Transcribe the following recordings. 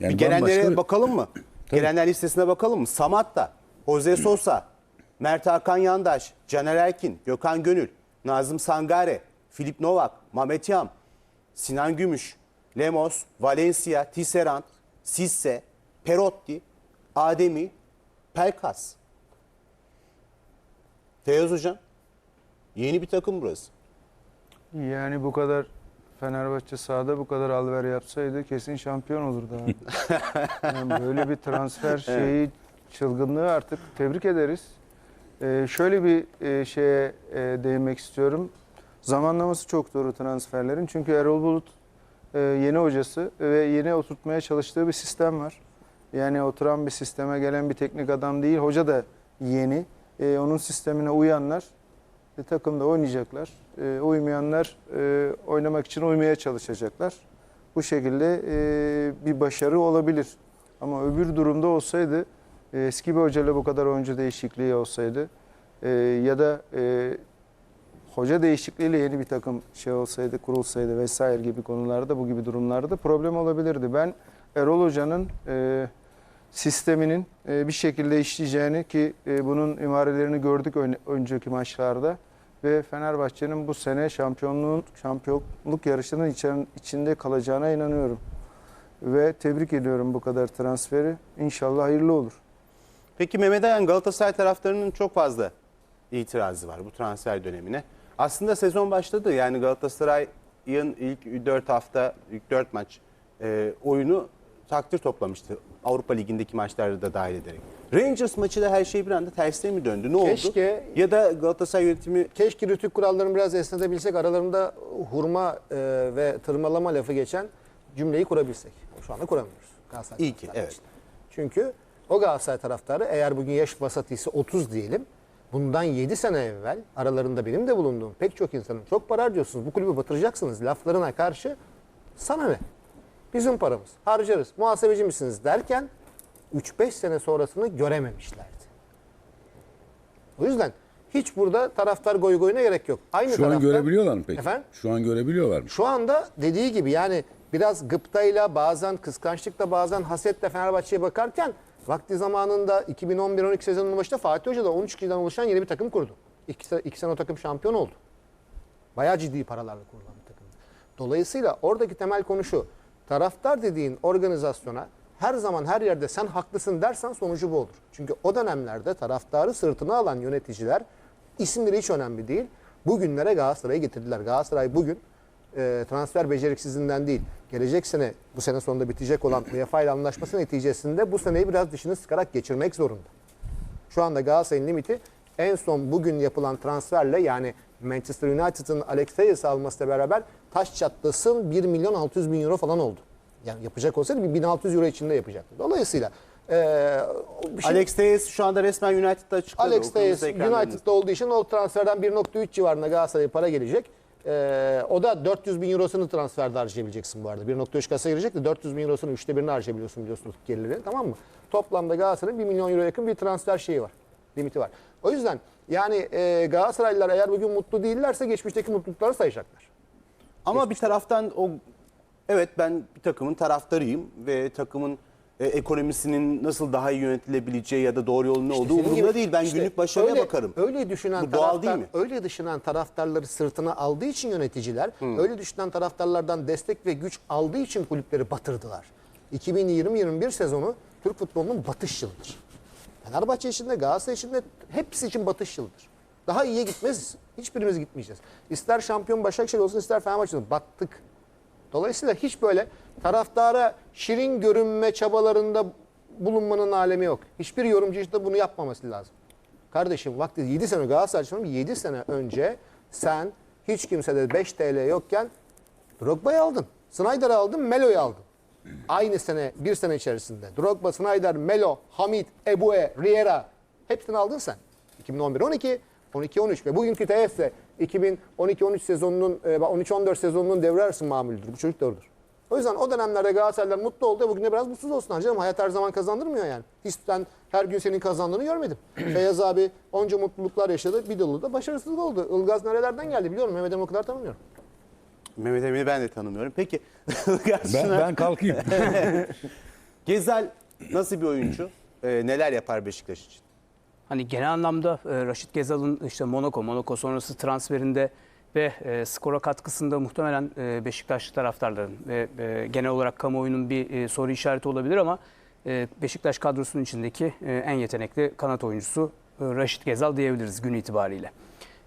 Yani bir gelenlere bambaşka- bakalım mı? Gelenler listesine bakalım mı? Samatta, Jose Sosa, Mert Hakan Yandaş, Caner Erkin, Gökhan Gönül, Nazım Sangare, Filip Novak, Mehmet Yam, Sinan Gümüş, Lemos, Valencia, Tisserand, Sisse, Perotti, Ademi, Pelkas. Feyyaz Hocam, yeni bir takım burası. Yani bu kadar Fenerbahçe sahada bu kadar alver yapsaydı kesin şampiyon olurdu abi. Yani böyle bir transfer şeyi çılgınlığı artık tebrik ederiz. Ee, şöyle bir e, şeye e, değinmek istiyorum. Zamanlaması çok doğru transferlerin. Çünkü Erol Bulut e, yeni hocası ve yeni oturtmaya çalıştığı bir sistem var. Yani oturan bir sisteme gelen bir teknik adam değil. Hoca da yeni. E, onun sistemine uyanlar e, takımda oynayacaklar. E, uymayanlar e, oynamak için uymaya çalışacaklar. Bu şekilde e, bir başarı olabilir. Ama öbür durumda olsaydı e, eski bir hocayla bu kadar oyuncu değişikliği olsaydı e, ya da e, hoca değişikliğiyle yeni bir takım şey olsaydı, kurulsaydı vesaire gibi konularda bu gibi durumlarda problem olabilirdi. Ben Erol Hoca'nın e, sisteminin e, bir şekilde işleyeceğini ki e, bunun imarelerini gördük ön- önceki maçlarda ve Fenerbahçe'nin bu sene şampiyonluğun şampiyonluk yarışının içinde kalacağına inanıyorum. Ve tebrik ediyorum bu kadar transferi. İnşallah hayırlı olur. Peki Mehmet Ayan Galatasaray taraftarının çok fazla itirazı var bu transfer dönemine. Aslında sezon başladı yani Galatasaray'ın ilk 4 hafta, ilk 4 maç e, oyunu takdir toplamıştı. Avrupa Ligi'ndeki maçlarda da dahil ederek. Rangers maçı da her şey bir anda tersine mi döndü? Ne oldu? Keşke- Ya da Galatasaray yönetimi Keşke rütük kurallarını biraz esnetebilsek. Aralarında hurma e, ve tırmalama lafı geçen cümleyi kurabilsek. Şu anda kuramıyoruz. Galatasaray İyi ki, evet. için. Çünkü o Galatasaray taraftarı eğer bugün yaş vasatı ise 30 diyelim. Bundan 7 sene evvel aralarında benim de bulunduğum pek çok insanın çok para harcıyorsunuz bu kulübü batıracaksınız laflarına karşı sana ne? Bizim paramız harcarız muhasebeci misiniz derken 3-5 sene sonrasını görememişlerdi. O yüzden hiç burada taraftar goy goyuna gerek yok. Aynı Şu an taraftar- görebiliyorlar mı peki? Efendim? Şu an görebiliyorlar mı? Şu anda dediği gibi yani biraz gıptayla bazen kıskançlıkla bazen hasetle Fenerbahçe'ye bakarken vakti zamanında 2011-12 sezonunun başında Fatih Hoca da 13 kişiden oluşan yeni bir takım kurdu. İki, iki sene o takım şampiyon oldu. Bayağı ciddi paralarla kurulan bir takım. Dolayısıyla oradaki temel konu şu. Taraftar dediğin organizasyona her zaman her yerde sen haklısın dersen sonucu bu olur. Çünkü o dönemlerde taraftarı sırtına alan yöneticiler isimleri hiç önemli değil. Bugünlere Galatasaray'ı getirdiler. Galatasaray bugün e, transfer beceriksizliğinden değil. Gelecek sene bu sene sonunda bitecek olan UEFA ile anlaşması neticesinde bu seneyi biraz dışını sıkarak geçirmek zorunda. Şu anda Galatasaray'ın limiti en son bugün yapılan transferle yani Manchester United'ın Alex Telles'i almasıyla beraber taş çatlasın 1 milyon 600 bin euro falan oldu. Yani yapacak olsaydı bir 1600 euro içinde yapacaktı. Dolayısıyla bir şey- Alex Telles şu anda resmen United'da açıkladı. Alex ekranlarınızda. United'da olduğu için o transferden 1.3 civarında Galatasaray'a para gelecek. Ee, o da 400 bin eurosunu transferde harcayabileceksin bu arada. 1.3 kasa girecek de 400 bin eurosunu üçte birini harcayabiliyorsun biliyorsunuz geliri tamam mı? Toplamda Galatasaray'ın 1 milyon euro yakın bir transfer şeyi var. Limiti var. O yüzden yani e, Galatasaraylılar eğer bugün mutlu değillerse geçmişteki mutlulukları sayacaklar. Ama bir taraftan o evet ben bir takımın taraftarıyım ve takımın e, ekonomisinin nasıl daha iyi yönetilebileceği ya da doğru yolun ne olduğu Senin umurumda gibi- değil. Ben işte günlük başarıya öyle- bakarım. Öyle düşünen Bu doğal taraftar, değil mi? öyle düşünen taraftarları sırtına aldığı için yöneticiler, öyle düşünen taraftarlardan destek ve güç aldığı için kulüpleri batırdılar. 2020-21 sezonu Türk futbolunun batış yılıdır. Fenerbahçe için de Galatasaray için de hepsi için batış yılıdır. Daha iyiye gitmez. Hiçbirimiz gitmeyeceğiz. İster şampiyon Başakşehir olsun ister Fenerbahçe olsun. Battık. Dolayısıyla hiç böyle taraftara şirin görünme çabalarında bulunmanın alemi yok. Hiçbir yorumcu da bunu yapmaması lazım. Kardeşim vakti 7 sene Galatasaray için 7 sene önce sen hiç kimsede 5 TL yokken Drogba'yı aldın. Snyder'ı aldın, Melo'yu aldın. Aynı sene, bir sene içerisinde. Drogba, Snyder, Melo, Hamit, Ebue, Riera hepsini aldın sen. 2011-12, 12-13 ve bugünkü TFF 2012-13 sezonunun, e, 13-14 sezonunun devre arası. Bu çocuk doğrudur. O yüzden o dönemlerde Galatasaraylılar mutlu oldu. Bugün de biraz mutsuz olsunlar canım. Hayat her zaman kazandırmıyor yani. Hiç ben her gün senin kazandığını görmedim. Feyyaz abi onca mutluluklar yaşadı. Bir dolu da başarısızlık oldu. Ilgaz nerelerden geldi biliyorum. Mehmet Emin o kadar tanımıyorum. Mehmet Emin'i ben de tanımıyorum. Peki Ben, ben kalkayım. Gezel nasıl bir oyuncu? Ee, neler yapar Beşiktaş için? Hani genel anlamda e, Raşit Gezal'ın işte Monaco, Monaco sonrası transferinde ve e, skora katkısında muhtemelen e, Beşiktaşlı taraftarların ve e, genel olarak kamuoyunun bir e, soru işareti olabilir ama e, Beşiktaş kadrosunun içindeki e, en yetenekli kanat oyuncusu e, Raşit Gezal diyebiliriz gün itibariyle.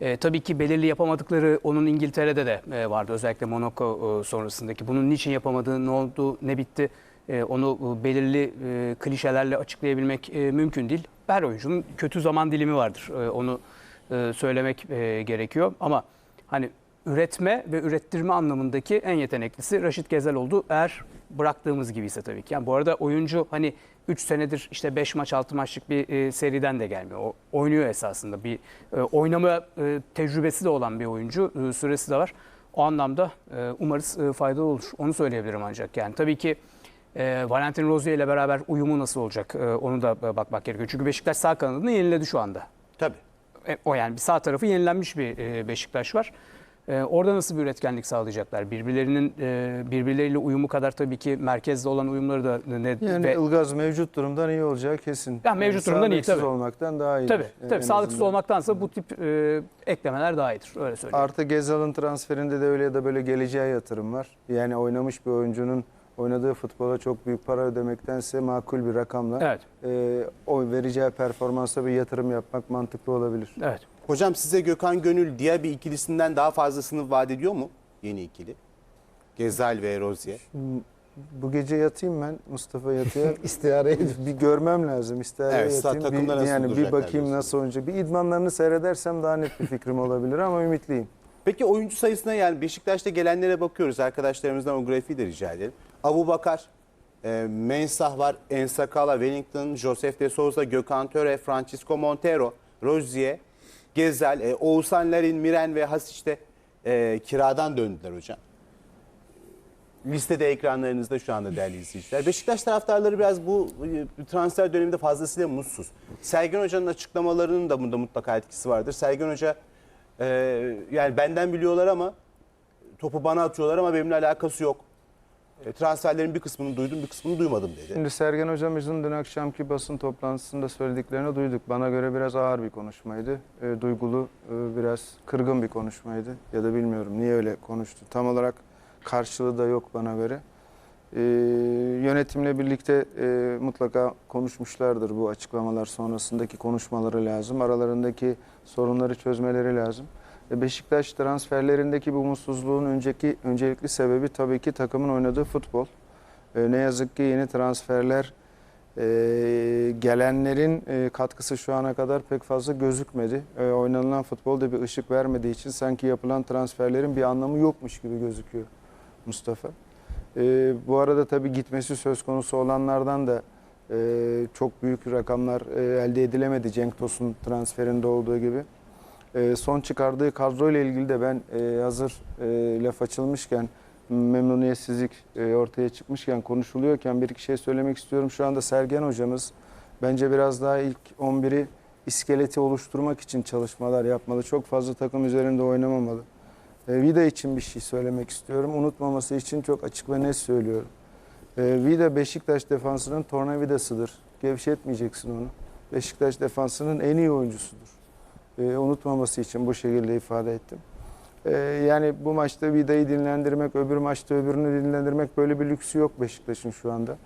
E, tabii ki belirli yapamadıkları onun İngiltere'de de e, vardı özellikle Monaco e, sonrasındaki. Bunun niçin yapamadığı, ne oldu, ne bitti e, onu e, belirli e, klişelerle açıklayabilmek e, mümkün değil. Her oyuncunun kötü zaman dilimi vardır. E, onu e, söylemek e, gerekiyor. Ama hani üretme ve ürettirme anlamındaki en yeteneklisi Raşit Gezel oldu. Eğer bıraktığımız gibi ise tabii ki. Yani bu arada oyuncu hani 3 senedir işte 5 maç 6 maçlık bir e, seriden de gelmiyor. O oynuyor esasında. Bir e, oynama e, tecrübesi de olan bir oyuncu. E, süresi de var. O anlamda e, umarız e, faydalı olur. Onu söyleyebilirim ancak. Yani tabii ki e, Valentin Rozier ile beraber uyumu nasıl olacak? E, onu da e, bakmak gerekiyor. Çünkü Beşiktaş sağ kanadını yeniledi şu anda. Tabii. E, o yani bir sağ tarafı yenilenmiş bir e, Beşiktaş var. E, orada nasıl bir üretkenlik sağlayacaklar? Birbirlerinin e, birbirleriyle uyumu kadar tabii ki merkezde olan uyumları da ne Yani ve- Ilgaz mevcut durumdan iyi olacağı kesin. Ya mevcut durumdan iyi, tabii. olmaktan daha iyi. tabii tabii sağlıksız olmaktansa bu tip e, eklemeler daha iyidir. Öyle söyleyeyim. Artı Gezal'ın transferinde de öyle ya da böyle geleceğe yatırım var. Yani oynamış bir oyuncunun oynadığı futbola çok büyük para ödemektense makul bir rakamla Evet. e, o vereceği performansa bir yatırım yapmak mantıklı olabilir. Evet. Hocam size Gökhan Gönül diğer bir ikilisinden daha fazlasını vaat ediyor mu yeni ikili? Gezel ve Rozier. Bu gece yatayım ben Mustafa yatıya. İstihare bir görmem lazım. İster Evet, yatayım. bir, nasıl yani bir bakayım diyorsun. nasıl oynayacak. Bir idmanlarını seyredersem daha net bir fikrim olabilir ama ümitliyim. Peki oyuncu sayısına yani Beşiktaş'ta gelenlere bakıyoruz. Arkadaşlarımızdan o grafiği de rica edelim. Abu Bakar, e, Mensah var, Ensakala, Wellington, Josef de Souza, Gökhan Töre, Francisco Montero, Rozier, Gezel, e, Oğuzhan Larin, Miren ve Hasic de e, kiradan döndüler hocam. Listede ekranlarınızda şu anda değerli izleyiciler. Beşiktaş taraftarları biraz bu e, transfer döneminde fazlasıyla mutsuz. Sergen Hoca'nın açıklamalarının da bunda mutlaka etkisi vardır. Sergen Hoca e, yani benden biliyorlar ama topu bana atıyorlar ama benimle alakası yok. E, transferlerin bir kısmını duydum bir kısmını duymadım dedi. Şimdi Sergen Hocamızın dün akşamki basın toplantısında söylediklerini duyduk. Bana göre biraz ağır bir konuşmaydı. E, duygulu, e, biraz kırgın bir konuşmaydı. Ya da bilmiyorum niye öyle konuştu. Tam olarak karşılığı da yok bana göre. E, yönetimle birlikte e, mutlaka konuşmuşlardır bu açıklamalar sonrasındaki konuşmaları lazım. Aralarındaki sorunları çözmeleri lazım. Beşiktaş transferlerindeki bu mutsuzluğun önceki öncelikli sebebi tabii ki takımın oynadığı futbol. E, ne yazık ki yeni transferler e, gelenlerin e, katkısı şu ana kadar pek fazla gözükmedi. E, oynanılan futbolda bir ışık vermediği için sanki yapılan transferlerin bir anlamı yokmuş gibi gözüküyor Mustafa. E, bu arada tabii gitmesi söz konusu olanlardan da e, çok büyük rakamlar e, elde edilemedi Cenk Tosun transferinde olduğu gibi. E, son çıkardığı kadroyla ilgili de ben e, hazır e, laf açılmışken memnuniyetsizlik e, ortaya çıkmışken konuşuluyorken bir iki şey söylemek istiyorum. Şu anda Sergen hocamız bence biraz daha ilk 11'i iskeleti oluşturmak için çalışmalar yapmalı. Çok fazla takım üzerinde oynamamalı. E, Vida için bir şey söylemek istiyorum. Unutmaması için çok açık ve net söylüyorum. Vida Beşiktaş defansının tornavidasıdır. Gevşetmeyeceksin onu. Beşiktaş defansının en iyi oyuncusudur. E, unutmaması için bu şekilde ifade ettim. E, yani bu maçta Vida'yı dinlendirmek, öbür maçta öbürünü dinlendirmek böyle bir lüksü yok Beşiktaş'ın şu anda.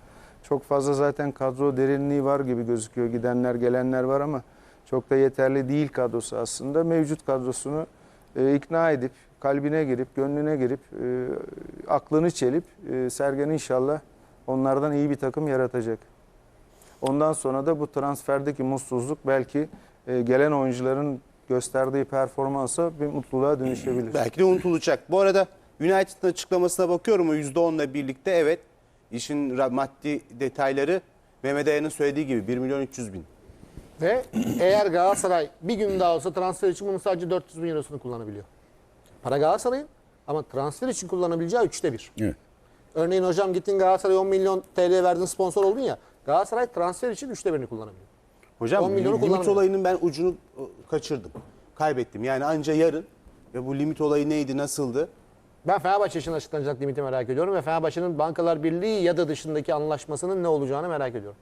Çok fazla zaten kadro derinliği var gibi gözüküyor. Gidenler gelenler var ama çok da yeterli değil kadrosu aslında. Mevcut kadrosunu e, ikna edip, kalbine girip, gönlüne girip, e, aklını çelip e, Sergen inşallah onlardan iyi bir takım yaratacak. Ondan sonra da bu transferdeki mutsuzluk belki e, gelen oyuncuların gösterdiği performansa bir mutluluğa dönüşebilir. Belki de unutulacak. Bu arada United'ın açıklamasına bakıyorum o %10'la birlikte evet işin maddi detayları Mehmet Ayan'ın söylediği gibi 1 milyon 300 bin. Ve eğer Galatasaray bir gün daha olsa transfer için bunun sadece 400 bin eurosunu kullanabiliyor. Para Galatasaray'ın ama transfer için kullanabileceği üçte bir. Evet. Örneğin hocam gittin Galatasaray 10 milyon TL verdin sponsor oldun ya. Galatasaray transfer için üçte birini kullanabiliyor. Hocam 10 milyonu limit kullanamıyor. olayının ben ucunu e, kaçırdım. Kaybettim. Yani anca yarın ve bu limit olayı neydi, nasıldı? Ben Fenerbahçe için açıklanacak limiti merak ediyorum ve Fenerbahçe'nin Bankalar Birliği ya da dışındaki anlaşmasının ne olacağını merak ediyorum.